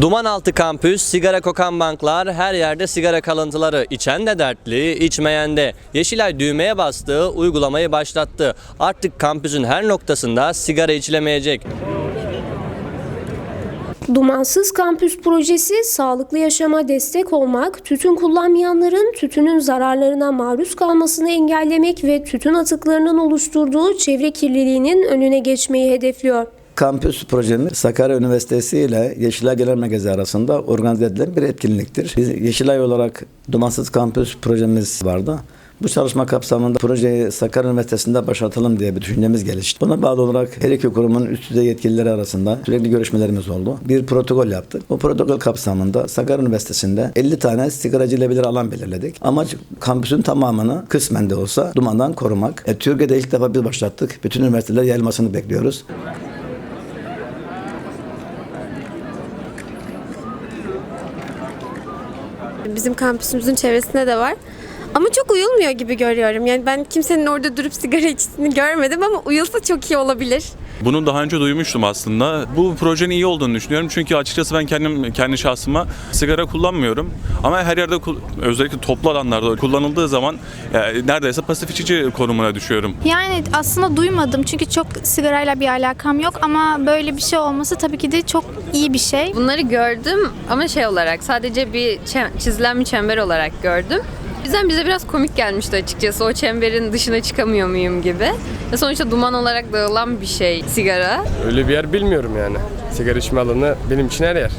Dumanaltı kampüs, sigara kokan banklar, her yerde sigara kalıntıları. İçen de dertli, içmeyen de. Yeşilay düğmeye bastı, uygulamayı başlattı. Artık kampüsün her noktasında sigara içilemeyecek. Dumansız Kampüs projesi sağlıklı yaşama destek olmak, tütün kullanmayanların tütünün zararlarına maruz kalmasını engellemek ve tütün atıklarının oluşturduğu çevre kirliliğinin önüne geçmeyi hedefliyor. Kampüs projemiz Sakarya Üniversitesi ile Yeşilay Genel Merkezi arasında organize edilen bir etkinliktir. Biz Yeşilay olarak Dumansız Kampüs projemiz vardı. Bu çalışma kapsamında projeyi Sakarya Üniversitesi'nde başlatalım diye bir düşüncemiz gelişti. Buna bağlı olarak her iki kurumun üst düzey yetkilileri arasında sürekli görüşmelerimiz oldu. Bir protokol yaptık. Bu protokol kapsamında Sakarya Üniversitesi'nde 50 tane bir alan belirledik. Amaç kampüsün tamamını kısmen de olsa dumandan korumak. E, Türkiye'de ilk defa biz başlattık. Bütün üniversiteler yayılmasını bekliyoruz. Bizim kampüsümüzün çevresinde de var. Ama çok uyulmuyor gibi görüyorum. Yani ben kimsenin orada durup sigara içtiğini görmedim ama uyulsa çok iyi olabilir. Bunu daha önce duymuştum aslında. Bu projenin iyi olduğunu düşünüyorum. Çünkü açıkçası ben kendim kendi şahsıma sigara kullanmıyorum. Ama her yerde özellikle toplu alanlarda kullanıldığı zaman e, neredeyse pasif içici konumuna düşüyorum. Yani aslında duymadım çünkü çok sigarayla bir alakam yok ama böyle bir şey olması tabii ki de çok iyi bir şey. Bunları gördüm ama şey olarak sadece bir çizilen bir çember olarak gördüm. O yüzden bize biraz komik gelmişti açıkçası o çemberin dışına çıkamıyor muyum gibi. Ve sonuçta duman olarak dağılan bir şey sigara. Öyle bir yer bilmiyorum yani. Sigara içme alanı benim için her yer.